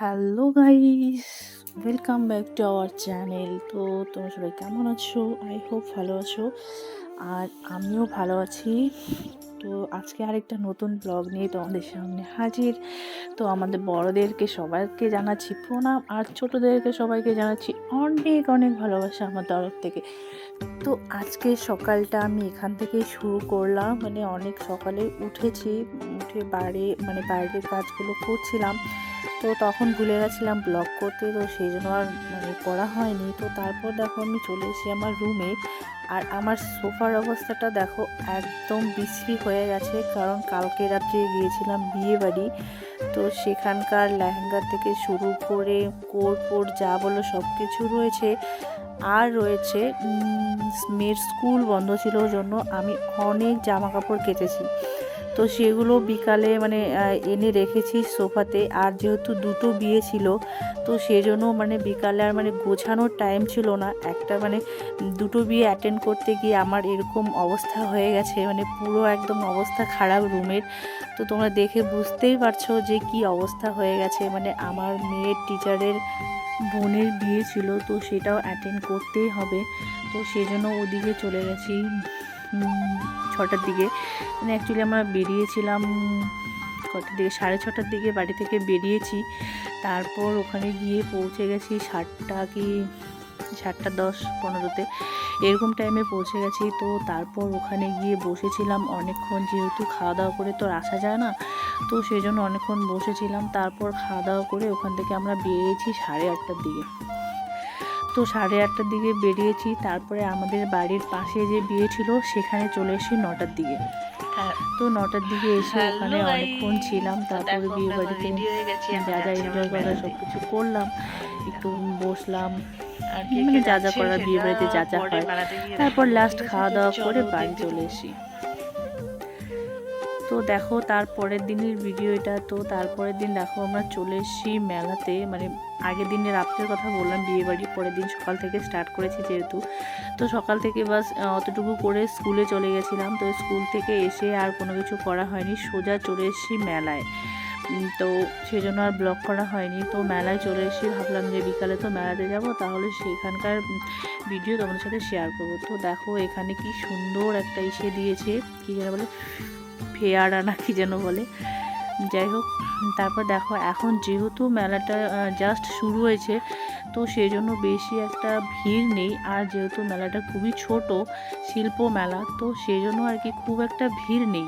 Hello guys welcome back to our channel তো তোমরা সবাই কেমন আছো? আই হোপ ভালো আছো। আর আমিও ভালো আছি। তো আজকে আরেকটা নতুন ব্লগ নিয়ে তোমাদের সামনে হাজির। তো আমাদের বড়দেরকে সবাইকে জানাচ্ছি প্রণাম, আর ছোটোদেরকে সবাইকে জানাচ্ছি অনেক অনেক ভালোবাসা আমার তরফ থেকে। তো আজকে সকালটা আমি এখান থেকেই শুরু করলাম। মানে অনেক সকালে উঠেছি, উঠে বাইরে মানে বাইরের কাজগুলো করছিলাম। তো তখন ভুলে গেছিলাম ব্লগ করতে, তো সেই জন্য আর মানে করা হয়নি। তো তারপর দেখো আমি চলে এসেছি আমার রুমে আর আমার সোফার অবস্থাটা দেখো একদম বিশ্রী হয়ে গেছে, কারণ কালকে রাত্রে গিয়েছিলাম বিয়ে বাড়ি। তো সেখানকার লেহেঙ্গা থেকে শুরু করে ফোট যা বলো সব কিছু রয়েছে। আর রয়েছে মেয়ের স্কুল বন্ধ ছিল জন্য আমি অনেক জামা কাপড় কেটেছি তো সেগুলো বিকালে মানে এনে রেখেছি সোফাতে। আর যেহেতু দুটো বিয়ে ছিল, তো সেজন্য মানে বিকালে আর মানে গোছানোর টাইম ছিল না। একটা মানে দুটো বিয়ে অ্যাটেন্ড করতে গিয়ে আমার এরকম অবস্থা হয়ে গেছে মানে পুরো একদম অবস্থা খারাপ রুমের তো তোমরা দেখে বুঝতেই পারছ যে কি অবস্থা হয়ে গেছে। মানে আমার মেয়ের টিচারের বোনের বিয়ে ছিল, তো সেটাও অ্যাটেন্ড করতেই হবে। তো সেই জন্য ওদিকে চলে গেছি। ছটার দিকে। মানে অ্যাকচুয়ালি আমরা বেরিয়েছিলাম কটার দিকে? সাড়ে ছটার দিকে বাড়ি থেকে বেরিয়েছি। তারপর ওখানে গিয়ে পৌঁছে গেছি সাতটা কি, সাতটা দশ পনেরোতে। এরকম টাইমে পৌঁছে গেছি। তো তারপর ওখানে গিয়ে বসেছিলাম অনেকক্ষণ। যেহেতু খাওয়া দাওয়া করে তো আসা যায় না, তো সেই জন্য অনেকক্ষণ বসেছিলাম। তারপর খাওয়া দাওয়া করে ওখান থেকে আমরা বেরিয়েছি সাড়ে আটটার দিকে। তো সাড়ে আটটার দিকে বেরিয়েছি। তারপরে আমাদের বাড়ির পাশে যে বিয়ে ছিল সেখানে চলে এসেছি নটার দিকে। তো নটার দিকে এসে ওখানে অনেকক্ষণ ছিলাম। তারপরে বিয়ে বাড়িতে গেছি, যা যা এনজয় করা সব কিছু করলাম। একটু বসলাম। মানে যা যা করার বিয়ে বাড়িতে যা যা হয়। তারপর লাস্ট খাওয়া দাওয়া করে বাড়ি চলে এসি তো দেখো তার পরের দিনের ভিডিও এটা, তো তারপরের দিন দেখো আমরা চলে এসেছি মেলাতে। মানে আগের দিনে রাত্রের কথা বললাম, বিয়ে বাড়ি পরের দিন সকাল থেকে স্টার্ট করেছি যেহেতু। তো সকাল থেকে বাস অতটুকু করে স্কুলে চলে গেছিলাম। তো স্কুল থেকে এসে আর কোনো কিছু করা হয়নি, সোজা চলে এসেছি মেলায়। তো সেজন্য আর ব্লগ করা হয়নি। তো মেলায় চলে এসেছি ভাবলাম যে বিকালে তো মেলাতে যাব, তাহলে সেখানকার ভিডিও তোমাদের সাথে শেয়ার করব। তো দেখো এখানে কি সুন্দর একটা ইসে দিয়েছে, কী যেন বলে ফেয়ারা না কি যেন বলে। যাই হোক, তারপর দেখো, এখন যেহেতু মেলাটা জাস্ট শুরু হয়েছে, তো সেই জন্য বেশি একটা ভিড় নেই। আর যেহেতু মেলাটা খুবই ছোট, শিল্প মেলা, তো সেই জন্য আর কি খুব একটা ভিড় নেই।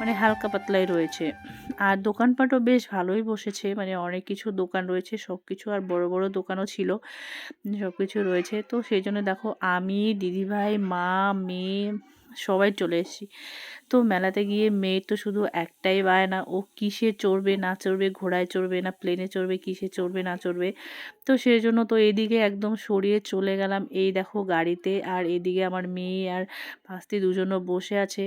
মানে হালকা পাতলাই রয়েছে। আর দোকানপাটও বেশ ভালোই বসেছে। মানে অনেক কিছু দোকান রয়েছে সব কিছু আর বড় বড় দোকানও ছিল সব কিছু রয়েছে। তো সেই জন্য দেখো, আমি, দিদিভাই, মা, মেয়ে সবাই চলে এসেছি। তো মেলাতে গিয়ে মেয়ের তো শুধু একটাই বায়না ও কিসে চড়বে, না চড়বে, ঘোড়ায় চড়বে, না প্লেনে চড়বে, কিসে চড়বে, না চড়বে। তো সেই জন্য তো এদিকে একদম সরিয়ে চলে গেলাম। এই দেখো গাড়িতে, আর এদিকে আমার মেয়ে আর পাস্তি দুজনও বসে আছে।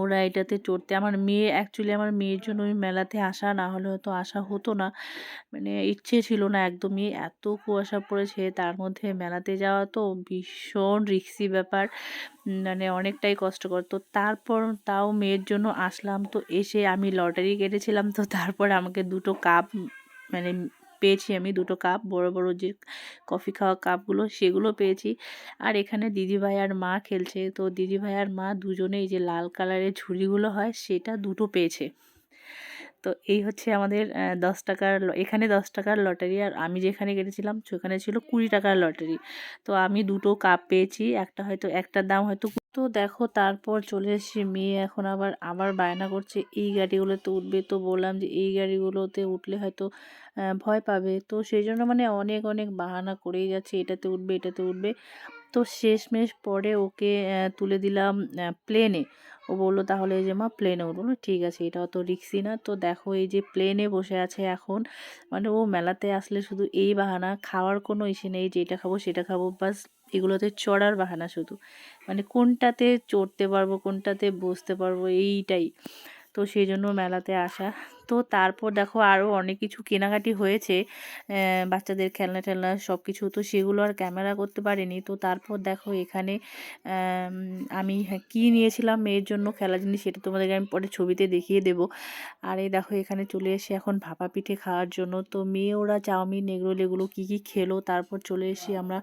ওরা এটাতে চড়তে, আমার মেয়ে অ্যাকচুয়ালি আমার মেয়ের জন্য ওই মেলাতে আসা না হলে হয়তো আসা হতো না। মানে ইচ্ছে ছিল না একদমই, এত কুয়াশা পড়েছে, তার মধ্যে মেলাতে যাওয়া তো ভীষণ রিক্সি ব্যাপার। মানে অনেকটাই কষ্টকর। তো তারপর তাও মেয়ের জন্য আসলাম, তো এসে আমি লটারি কেটেছিলাম, তো তারপর আমাকে দুটো কাপ মানে পেয়েছি আমি দুটো কাপ বড় বড় যে কফি খাওয়া কাপগুলো সেগুলো পেয়েছি। আর এখানে দিদিভাই আর মা খেলছে, তো দিদিভাই আর মা দুজনে এই যে লাল কালারের ঝুড়িগুলো হয়, সেটা দুটো পেয়েছে। তো এই হচ্ছে আমাদের দশ টাকার এখানে দশ টাকার লটারি, আর আমি যেখানে কেটেছিলাম সেখানে ছিল কুড়ি টাকার লটারি। তো আমি দুটো কাপ পেয়েছি, একটা হয়তো, একটার দাম হয়তো তো দেখো তারপর চলে এসেছি মেয়ে, এখন আবার আবার বায়না করছে, এই গাড়িগুলোতে উঠবে তো বললাম যে এই গাড়িগুলোতে উঠলে হয়তো ভয় পাবে। তো সেই জন্য মানে অনেক অনেক বাহানা করেই যাচ্ছে, এটাতে উঠবে এটাতে উঠবে। তো শেষমেশ পরে ওকে তুলে দিলাম প্লেনে ও বলল, তাহলে এই যে মা প্লেনে উঠবো না ঠিক আছে, এটা অত রিক্সি না। তো দেখো এই যে প্লেনে বসে আছে এখন মানে ও মেলাতে আসলে শুধু এই বাহানা, খাওয়ার কোনো ইসে নেই যে এটা খাব সেটা খাব, বাস এগুলোতে চড়ার বাহানা শুধু। মানে কোনটাতে চড়তে পারব কোনটাতে বসতে পারব এইটাই। তো সেই জন্য মেলাতে আসা। তো তারপর দেখো আরও অনেক কিছু কেনাকাটি হয়েছে বাচ্চাদের খেলনা টেলনা সব কিছু তো সেগুলো আর ক্যামেরা করতে পারিনি। তো তারপর দেখো এখানে আমি হ্যাঁ, কী নিয়েছিলাম মেয়ের জন্য খেলা জিনিস সেটা তোমাদেরকে আমি পরে ছবিতে দেখিয়ে দেবো। আর এই দেখো এখানে চলে এসে এখন ভাপা পিঠে খাওয়ার জন্য। তো মেয়ে ওরা চাউমিন এগরোল এগুলো কী কী খেলো তারপর চলে এসে আমরা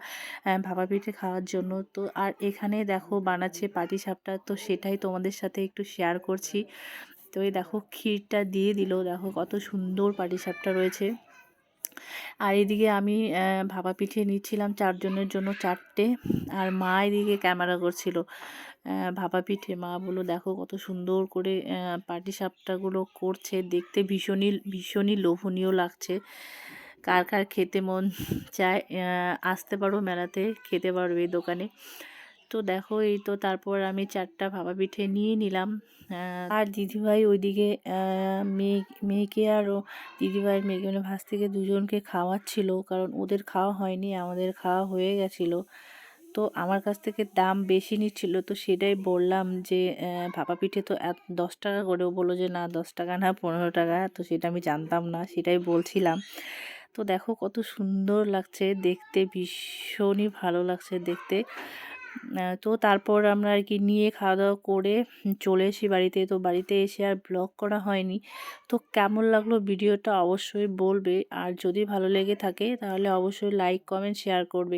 ভাপা পিঠে খাওয়ার জন্য। তো আর এখানে দেখো বানাচ্ছে পাটি সাপটা তো সেটাই তোমাদের সাথে একটু শেয়ার করছি। তো এই দেখো ক্ষীরটা দিয়ে দিল, দেখো কত সুন্দর পাটিসাপটা রয়েছে। আর এদিকে আমি ভাপা পিঠে নিচ্ছিলাম চারজনের জন্য চারটে, আর মা এদিকে ক্যামেরা করছিল। ভাপা পিঠে মা বলল, দেখো কত সুন্দর করে পাটিসাপটাগুলো করছে, দেখতে ভীষণই ভীষণই লোভনীয় লাগছে। কার কার খেতে মন চায় আসতে পারো মেলাতে, খেতে পারবে এই দোকানে। তো দেখো, এই তো তারপর আমি চারটা ভাপা পিঠে নিয়ে নিলাম। আর দিদিভাই ওইদিকে মেয়ে, মেয়েকে আর ও দিদিভাইয়ের মেয়েকে মানে ভাস থেকে দুজনকে খাওয়াচ্ছিল, কারণ ওদের খাওয়া হয়নি, আমাদের খাওয়া হয়ে গেছিল। তো আমার কাছ থেকে দাম বেশি নিচ্ছিল, তো সেটাই বললাম যে ভাপা পিঠে তো এত, দশ টাকা করেও বলল যে, না, দশ টাকা না, পনেরো টাকা। তো সেটা আমি জানতাম না, সেটাই বলছিলাম। তো দেখো কত সুন্দর লাগছে, দেখতে ভীষণই ভালো লাগছে দেখতে। তো তারপর আমরা আর কি নিয়ে খাওয়া দাওয়া করে চলে এসি বাড়িতে। তো বাড়িতে এসে আর ব্লগ করা হয়নি। তো কেমন লাগল ভিডিওটা অবশ্যই বলবে। আর যদি ভালো লেগে থাকে তাহলে অবশ্যই লাইক কমেন্ট শেয়ার করবে।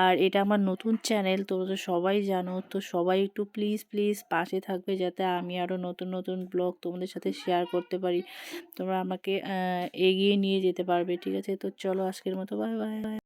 আর এটা আমার নতুন চ্যানেল তোমরা তো সবাই জানো। তো সবাই একটু প্লিজ প্লিজ পাশে থাকবে যাতে আমি আরও নতুন নতুন ব্লগ তোমাদের সাথে শেয়ার করতে পারি। তোমরা আমাকে এগিয়ে নিয়ে যেতে পারবে, ঠিক আছে? তো চলো আজকের মতো বাই বাই